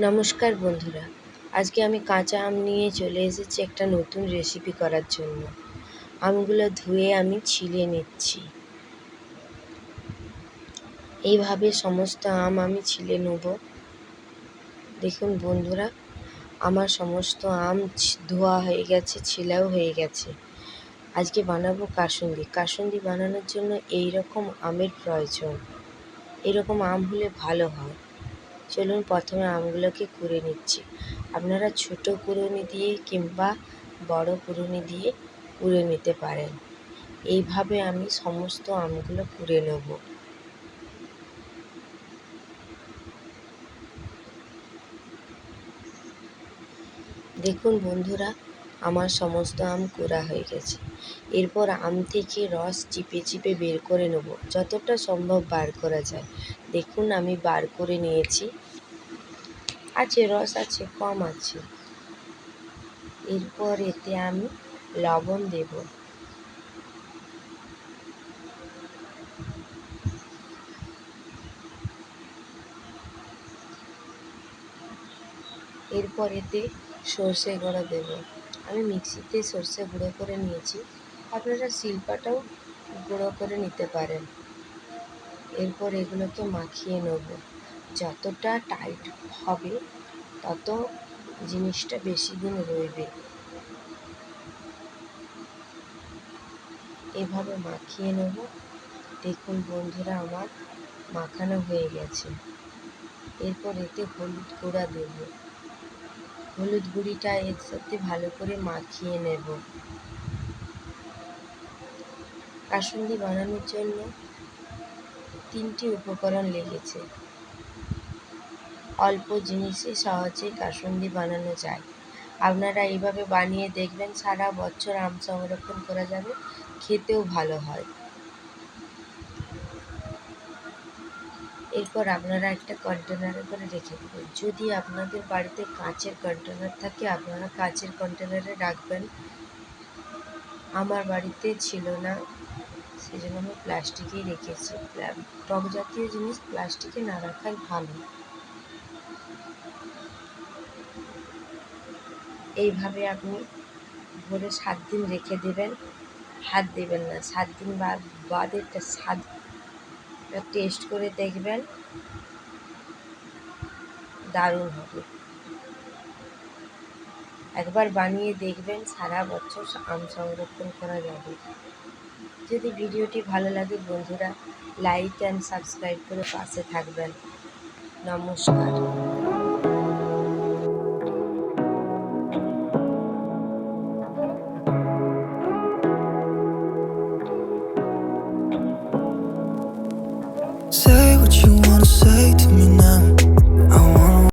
নমস্কার বন্ধুরা, আজকে আমি কাঁচা আম নিয়ে চলে এসেছি একটা নতুন রেসিপি করার জন্য। আমগুলো ধুয়ে আমি ছিলে নিচ্ছি। এইভাবে সমস্ত আম আমি ছিলে নেব। দেখুন বন্ধুরা, আমার সমস্ত আম ধোয়া হয়ে গেছে, ছিলাও হয়ে গেছে। আজকে বানাবো কাসুন্দি। কাসুন্দি বানানোর জন্য এই রকম আমের প্রয়োজন। এরকম আম হলে ভালো হয়। চলুন প্রথমে আমগুলোকে কুড়ে নিচ্ছি। আপনারা ছোট কুড়ুনি দিয়ে কিংবা বড় কুড়ুনি দিয়ে কুড়ে নিতে পারেন। এইভাবে আমি সমস্ত আমগুলো কুড়ে নেব। দেখুন বন্ধুরা, আমার সমস্ত আম কুড়া হয়ে গেছে। এরপর আম থেকে রস চিপে চিপে বের করে নেব। যতটা সম্ভব বার করা যায়। দেখুন, আমি বার করে নিয়েছি। আছে, রস আছে, কম আছে। এরপর এতে আমি লবণ দেব। এরপর এতে সর্ষে গুঁড়ো দেব। আমি মিক্সিতে সর্ষে গুঁড়ো করে নিয়েছি। আপনারা শিল্পাটাও গুঁড়ো করে নিতে পারেন। এরপর এগুলোকে মাখিয়ে নেব। যতটা টাইট হবে, তত জিনিসটা বেশি দিন রইবে। এভাবে মাখিয়ে নেব। দেখুন বন্ধুরা, আমার মাখানো হয়ে গেছে। এরপর এতে হলুদ গুঁড়া দেব। হলুদ গুঁড়িটা এর সাথে ভালো করে মাখিয়ে নেব। কাসুন্দি বানানোর জন্য তিনটি উপকরণ লেগেছে অল্প জিনিসে সহজে কাসুন্দি বানানো যায়। আপনারা এইভাবে বানিয়ে দেখবেন, সারা বছর আম সংরক্ষণ করা যাবে, খেতেও ভালো হয়। এরপর আপনারা একটা কন্টেনারে করে রেখে দেবেন। যদি আপনাদের বাড়িতে কাঁচের কন্টেনার থাকে, আপনারা কাঁচের কন্টেনারে রাখবেন। আমার বাড়িতে ছিল না। সেই জন্য আমি প্লাস্টিকেই রেখেছি। টক জাতীয় জিনিস প্লাস্টিকে না রাখাই ভালো। এইভাবে আপনি ভরে সাত দিন রেখে দেবেন। হাত দেবেন না। সাত দিন বাদ বাদে স্বাদ টেস্ট করে দেখবেন। দারুণ হবে। একবার বানিয়ে দেখবেন সারা বছর আম সংরক্ষণ করা যাবে। যদি ভিডিওটি ভালো লাগে বন্ধুরা, লাইক অ্যান্ড সাবস্ক্রাইব করে পাশে থাকবেন। নমস্কার।